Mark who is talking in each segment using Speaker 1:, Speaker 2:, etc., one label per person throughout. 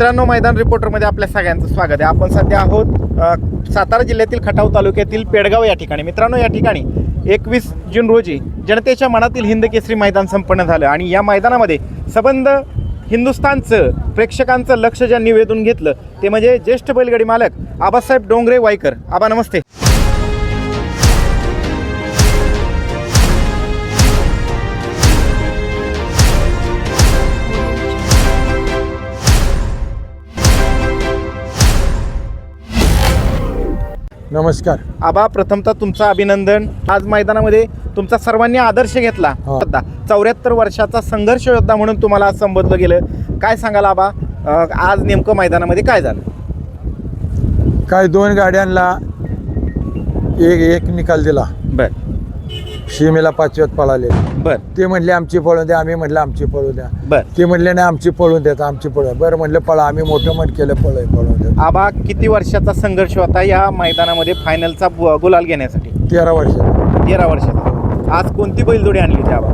Speaker 1: मित्रांनो मैदान रिपोर्टरमध्ये आपल्या सगळ्यांचं स्वागत आहे. आपण सध्या आहोत सातारा जिल्ह्यातील खटाव तालुक्यातील पेडगाव या ठिकाणी. मित्रांनो या ठिकाणी एकवीस जून रोजी जनतेच्या मनातील हिंद केसरी मैदान संपन्न झालं आणि या मैदानामध्ये सबंध हिंदुस्थानचं प्रेक्षकांचं लक्ष ज्यांनी वेधून घेतलं ते म्हणजे ज्येष्ठ बैलगाडी मालक आबासाहेब डोंगरे वायकर. आबा नमस्ते.
Speaker 2: नमस्कार.
Speaker 1: आबा प्रथमतः तुमचं अभिनंदन. आज मैदानामध्ये तुमचा सर्वांनी आदर्श घेतला.
Speaker 2: हो.
Speaker 1: चौऱ्याहत्तर वर्षाचा संघर्ष योद्धा म्हणून तुम्हाला आज संबोधलं गेलं. काय सांगाल आबा? अ, आज नेमकं मैदानामध्ये काय झालं?
Speaker 2: काय दोन गाड्यांना एक एक निकाल दिला.
Speaker 1: बर.
Speaker 2: सीमेला पाचव्यात पळाले.
Speaker 1: बर.
Speaker 2: ते म्हणले आमची पळून द्या आम्ही म्हटलं आमची पळू द्या.
Speaker 1: बर.
Speaker 2: ते म्हणले नाही आमची पळून देत आमची पळू बरं म्हणलं पळा आम्ही मोठं मन केलं पळ पळून देत
Speaker 1: आबा किती वर्षाचा संघर्ष होता या मैदानामध्ये फायनलचा गुलाल घेण्यासाठी?
Speaker 2: तेरा वर्ष.
Speaker 1: तेरा वर्षाचा. आज कोणती बैलजोडी आणली होती आबा?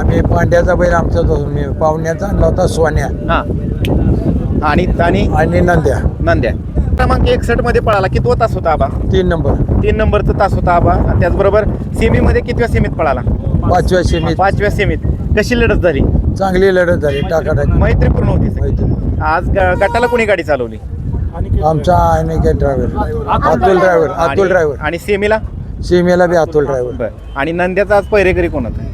Speaker 2: आम्ही पांड्याचा बैल आमचा मी पाहुण्याचा आणला होता सोन्या.
Speaker 1: हां. आणि आणि?
Speaker 2: आणि नंद्या.
Speaker 1: नंद्या. क्रमांक एकसष्टमध्ये पळाला. कितवा तास होता आबा?
Speaker 2: तीन नंबर.
Speaker 1: तीन नंबरचा तास होता आबा. आणि त्याचबरोबर सेमीमध्ये कितव्या सेमीत पळाला?
Speaker 2: पाचव्या सेमीत
Speaker 1: पाचव्या सेमीत कशी लढत झाली?
Speaker 2: चांगली लढत झाली टाकाटाकी.
Speaker 1: मैत्रीपूर्ण होती सगळी.
Speaker 2: माहिती
Speaker 1: आज ग- गटाला कोणी गाडी चालवली?
Speaker 2: आमचा ड्रायव्हर अतुल ड्रायव्हर अतुल
Speaker 1: आणि-
Speaker 2: ड्रायव्हर
Speaker 1: आणि सेमीला
Speaker 2: सीमेला बी अतुल ड्रायव्हर
Speaker 1: बर. आणि नंद्याचा आज पहिरेकरी कोण होता?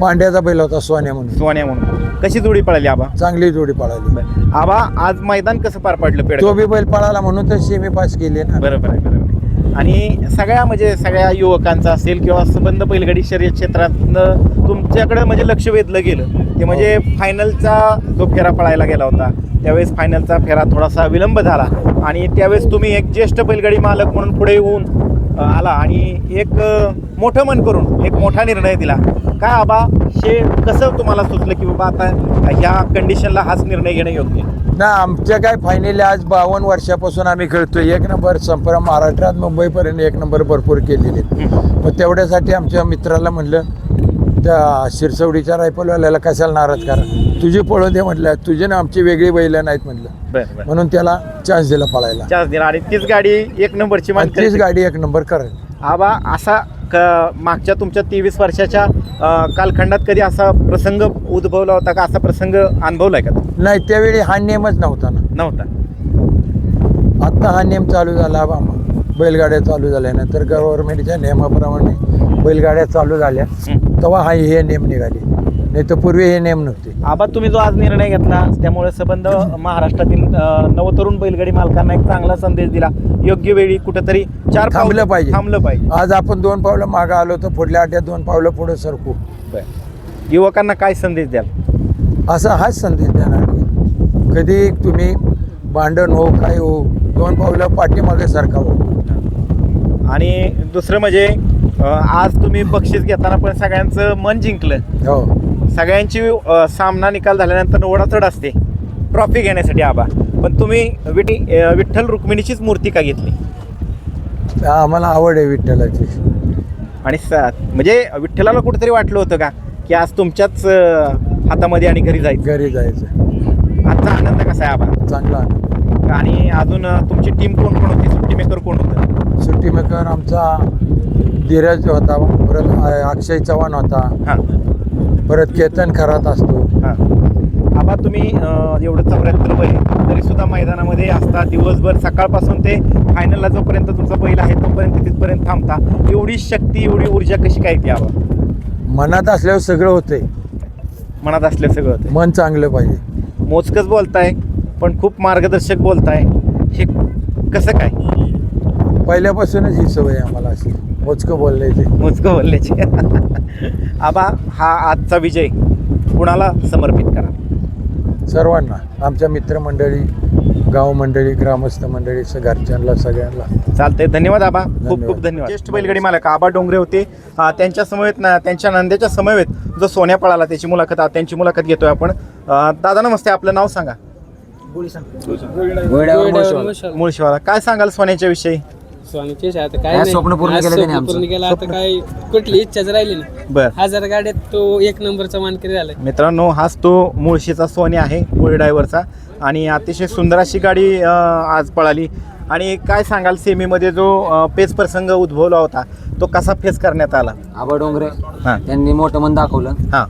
Speaker 2: पांड्याचा बैल होता सोन्या म्हणून.
Speaker 1: सोन्या म्हणून. कशी जोडी पळाली आबा?
Speaker 2: चांगली जोडी पळाली.
Speaker 1: बर. आबा आज मैदान कसं पार पडलं पेड
Speaker 2: तो बी बैल पळाला म्हणून तर सेमी पास केली ना.
Speaker 1: बरोबर आहे बरोबर आहे. आणि सगळ्या म्हणजे सगळ्या युवकांचा असेल किंवा संबंध बैलगाडी शर्यत क्षेत्रातनं तुमच्याकडे म्हणजे लक्ष वेधलं गेलं. ते म्हणजे फायनलचा जो फेरा पळायला गेला होता त्यावेळेस फायनलचा फेरा थोडासा विलंब झाला. आणि त्यावेळेस तुम्ही एक ज्येष्ठ बैलगाडी मालक म्हणून पुढे येऊन अ, आला आणि एक अ, मोठं मन करून एक मोठा निर्णय दिला. काय आबा हे कसं तुम्हाला सुचलं की बाबा आता ह्या कंडिशनला हाच निर्णय घेणं योग्य?
Speaker 2: ना आमच्या काय फायनली आज बावन्न वर्षापासून आम्ही खेळतोय. एक नंबर संपूर्ण महाराष्ट्रात मुंबईपर्यंत एक नंबर भरपूर केलेले. मग तेवढ्यासाठी आमच्या मित्राला म्हणलं त्या शिरसवडीच्या रायफलवाल्याला कशाला नाराज करा? तुझी पळून दे म्हटलं. तुझी ना आमची वेगळी बैल नाहीत म्हटलं. म्हणून त्याला चान्स दिला पळायला.
Speaker 1: चार्ज दिला. आणि तीच गाडी एक नंबरची
Speaker 2: तीच गाडी एक नंबर करेल.
Speaker 1: आबा असा क मागच्या तुमच्या तेवीस वर्षाच्या कालखंडात कधी असा प्रसंग उद्भवला होता का? असा प्रसंग अनुभवलाय का? तू?
Speaker 2: नाही त्यावेळी हा नियमच नव्हता ना.
Speaker 1: नव्हता.
Speaker 2: आत्ता हा नियम चालू झाला बा बैलगाड्या चालू झाल्यानंतर गव्हर्नमेंटच्या नियमाप्रमाणे बैलगाड्या चालू झाल्या.
Speaker 1: हं.
Speaker 2: तेव्हा हा हे नियम निघाले. नाही तर पूर्वी हे नियम नव्हते.
Speaker 1: आबा तुम्ही जो आज निर्णय घेतला त्यामुळे संबंध महाराष्ट्रातील अ, नवतरुण बैलगाडी मालकांना एक चांगला संदेश दिला. योग्य वेळी कुठेतरी चार पावलं-
Speaker 2: थांबलं पाहिजे.
Speaker 1: थांबलं पाहिजे.
Speaker 2: आज आपण दोन पावलं मागं आलो तर पुढल्या आठ्यात दोन पावलं पुढे सरकू.
Speaker 1: युवकांना काय संदेश द्याल?
Speaker 2: असा हाच संदेश देणार मी. कधी तुम्ही भांडण हो काय हो दोन पावलं पाठीमागे सरकावं.
Speaker 1: आणि दुसरं म्हणजे अ, आज तुम्ही बक्षीस घेताना पण सगळ्यांचं मन जिंकलं.
Speaker 2: हो.
Speaker 1: सगळ्यांची सामना निकाल झाल्यानंतर ओढाचढ असते. ट्रॉफी घेण्यासाठी आबा. पण तुम्ही विटी अ, विठ्ठल रुक्मिणीचीच मूर्ती का घेतली?
Speaker 2: आम्हाला आवड आहे विठ्ठलाची.
Speaker 1: आणि स म्हणजे विठ्ठलाला कुठेतरी वाटलं होतं का की आज तुमच्याच हातामध्ये आणि घरी जायचं?
Speaker 2: घरी जायचं.
Speaker 1: आजचा आनंद कसा आहे आबा?
Speaker 2: चांगला.
Speaker 1: आणि अजून तुमची टीम कोण कोण होती? सुट्टी मेकर कोण होतं?
Speaker 2: सुट्टी मेकर आमचा धीरज होता परत अक्षय चव्हाण होता.
Speaker 1: हां.
Speaker 2: परत केतन खरात असतो.
Speaker 1: हां. आबा तुम्ही अ, एवढं चौऱ्याहत्तर वय तरी सुद्धा मैदानामध्ये असता दिवसभर. सकाळपासून ते फायनलला जोपर्यंत तुमचा बैल आहे तोपर्यंत तिथपर्यंत थांबता. एवढी शक्ती एवढी ऊर्जा कशी काय येते आबा?
Speaker 2: मनात असल्यावर सगळं होतंय.
Speaker 1: मनात असलं सगळं होतं
Speaker 2: मन चांगलं पाहिजे.
Speaker 1: मोजकच बोलताय पण खूप मार्गदर्शक बोलताय. हे कसं काय?
Speaker 2: पहिल्यापासूनच ही सवय आम्हाला अशी. मोजकं बोलण्याची
Speaker 1: मोजकं बोलण्याची आबा हा आजचा विजय कुणाला समर्पित करा?
Speaker 2: सर्वांना आमच्या मित्रमंडळी गाव मंडळी ग्रामस्थ मंडळी स- घरच्यांना सगळ्यांना.
Speaker 1: चालतंय. धन्यवाद आबा. खूप खूप
Speaker 2: धन्यवाद.
Speaker 1: ज्येष्ठ बैलगाडी मालक आबा डोंगरे होते. त्यांच्या समवेत ना त्यांच्या नंद्याच्या समवेत जो सोन्या पळाला त्याची मुलाखत त्यांची मुलाखत घेतोय आपण. दादा नमस्ते आपलं नाव सांगा. मुळशीवाला. काय सांगाल सोन्याच्या विषयी?
Speaker 3: स्वामीची इच्छा आता काय
Speaker 4: काय
Speaker 3: नाही.
Speaker 4: स्वप्न पूर्ण
Speaker 3: आज
Speaker 4: केलं त्याने
Speaker 3: स्वप्न
Speaker 4: आमचं.
Speaker 3: पूर्ण केलं आता काय कुठली इच्छाच राहिली नाही.
Speaker 1: बर.
Speaker 3: हजार गाड्यात तो एक नंबरचा मानकरी झालाय.
Speaker 1: मित्रांनो हाच तो मुळशीचा सोन्या आहे मुळी ड्रायव्हरचा. आणि अतिशय सुंदर अशी गाडी अ, आज पळाली. आणि काय सांगाल सेमीमध्ये जो अ, पेच प्रसंग उद्भवला होता तो कसा फेस करण्यात आला?
Speaker 4: आबा डोंगरे
Speaker 1: हां.
Speaker 4: त्यांनी मोठं मन दाखवलं.
Speaker 1: हां.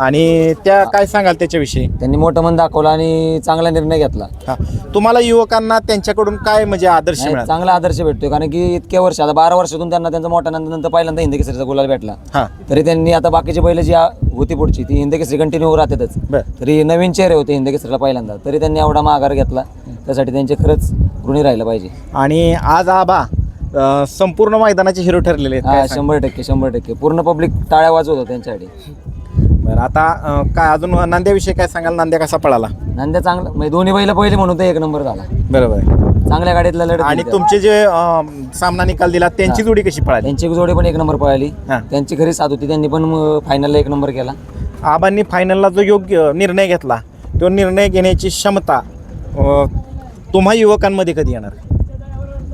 Speaker 1: आणि त्या काय सांगाल त्याच्याविषयी?
Speaker 4: त्यांनी मोठं मन दाखवलं आणि चांगला निर्णय घेतला.
Speaker 1: हां. तुम्हाला युवकांना त्यांच्याकडून काय म्हणजे आदर्श
Speaker 4: नाही,
Speaker 1: मिळाला?
Speaker 4: चांगला आदर्श भेटतोय. कारण की इतक्या वर्ष आता बारा वर्षातून त्यांना त्यांचा मोठा नंतर नंतर पहिल्यांदा हिंदी केसरीचा गुलाल भेटला.
Speaker 1: हां.
Speaker 4: तरी त्यांनी आता बाकीची बैल जी आ- होती पुढची ती हिंदी केसरी कंटिन्यू राहतातच.
Speaker 1: बरं.
Speaker 4: तरी नवीन चेहरे होते हिंदी केसरीला पहिल्यांदा. तरी त्यांनी एवढा माघार घेतला. त्यासाठी त्यांचे खरंच ऋणी राहिलं पाहिजे.
Speaker 1: आणि आज आबा अ, संपूर्ण मैदानाचे हिरो ठरलेले आहेत.
Speaker 4: हा
Speaker 1: काय सांगाल?
Speaker 4: शंभर टक्के शंभर टक्के. पूर्ण पब्लिक टाळ्या वाजवत होतं त्यांच्यासाठी.
Speaker 1: बरं आता अ, काय अजून नांद्याविषयी काय सांगाल? नांद्या कसा पळाला?
Speaker 4: नंद्या चांगलं म्हणजे दोन्ही बैल पहिले म्हणून तर एक नंबर झाला.
Speaker 1: बरोबर. आहे
Speaker 4: चांगल्या गाडीतला लढत
Speaker 1: आणि तुमचे जे अ, सामना निकाल दिला त्यांची जोडी कशी पळाली?
Speaker 4: त्यांची जोडी पण एक नंबर पळाली.
Speaker 1: हा.
Speaker 4: त्यांची खरी साथ होती त्यांनी पण फायनलला एक नंबर केला.
Speaker 1: आबांनी फायनलला जो योग्य निर्णय घेतला तो निर्णय घेण्याची क्षमता अ, तुम्हा युवकांमध्ये कधी येणार?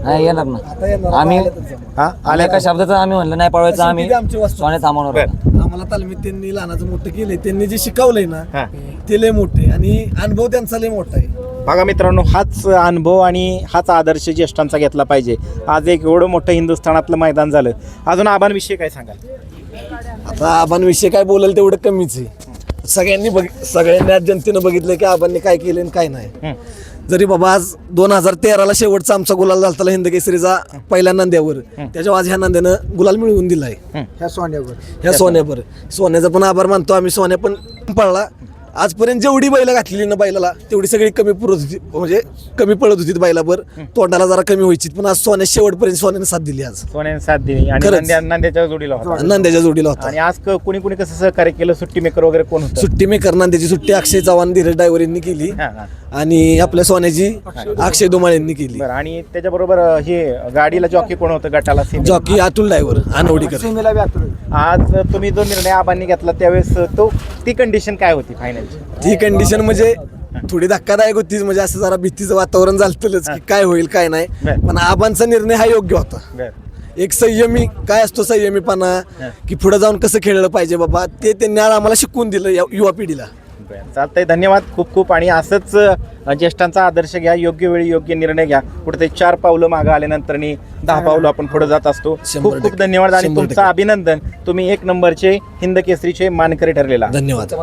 Speaker 4: नाही येणार ना. आम्ही
Speaker 1: हा
Speaker 4: आल्या एका शब्दाचं आम्ही म्हणलं नाही पळवायचं आम्ही. सोने थांबवणार होता.
Speaker 5: आम्हाला तालमीत त्यांनी लहानाचं मोठं केलंय. त्यांनी जे शिकवलंय ना. ते लय मोठे आणि अनुभव त्यांचा लय मोठा आहे.
Speaker 1: बघा मित्रांनो हाच अनुभव आणि हाच आदर्श ज्येष्ठांचा घेतला पाहिजे. आज एक एवढं मोठं हिंदुस्थानातलं मैदान झालं. अजून आबांविषयी काय सांगाल?
Speaker 5: आता आबांविषयी काय बोलाल तेवढं कमीच आहे. सगळ्यांनी बघ सगळ्यांनी आज जनतेनं बघितलं की आबांनी काय केलं आणि काय नाही.
Speaker 1: हं.
Speaker 5: जरी बाबा आज दोन हजार तेराला शेवटचा आमचा गुलाल झाला हिंद केसरीचा पहिल्या नांद्यावर त्याच्या आज ह्या नांद्यानं गुलाल मिळवून दिलाय. ह्या सोन्यावर. ह्या सोन्यावर. सोन्याचा पण आभार मानतो आम्ही. सोन्या पण पळला. आजपर्यंत जेवढी बैल घातलेली ना बैलाला तेवढी सगळी कमी पुरत होती. म्हणजे कमी पळत होती बैलावर. तोंडाला जरा कमी व्हायची. पण आज सोन्या शेवटपर्यंत सोन्याने साथ दिली आज.
Speaker 1: सोन्याने साथ दिली. आणि
Speaker 5: खरंच.
Speaker 1: नांद्या नांद्याच्या जोडीला होता.
Speaker 5: नांद्याच्या जोडीला होता.
Speaker 1: आणि आज क- कुणी कुणी कसं सहकार्य केलं? सुट्टी मेकर वगैरे कोण होतं?
Speaker 5: सुट्टी मी करणार त्याची सुट्टी अक्षय चव्हाण धीरज ड्रायव्हर यांनी केली.
Speaker 1: हा, हा.
Speaker 5: आणि आपल्या सोन्याची अक्षय धुमाळ यांनी केली.
Speaker 1: बरं आणि त्याच्याबरोबर अ, हे गाडीला जॉकी कोण होतं? गटाला?
Speaker 5: जॉकी अतुल ड्रायव्हर अनवडीकर
Speaker 1: आज तुम्ही जो निर्णय आबांनी घेतला त्यावेळेस तो ती कंडिशन काय होती फायनलची
Speaker 5: ती कंडिशन म्हणजे थोडी धक्कादायक होतीच. म्हणजे असं जरा भीतीचं वातावरण झालतंच की काय होईल काय नाही. पण आबांचा निर्णय हा योग्य होता. एक संयमी काय असतो संयमीपणा की पुढे जाऊन कसं खेळलं पाहिजे बाबा ते त्यांनी आज आम्हाला शिकवून दिलं या युवा पिढीला.
Speaker 1: चालतंय धन्यवाद खूप खूप. आणि असंच ज्येष्ठांचा आदर्श घ्या योग्य वेळी योग्य निर्णय घ्या. कुठे चार पावलं मागं आल्यानंतर चार पावलं आपण पुढे जात असतो. खूप खूप. धन्यवाद आणि तुमचं. अभिनंदन. तुम्ही एक नंबरचे हिंद केसरीचे मानकरी ठरलेला.
Speaker 5: धन्यवाद.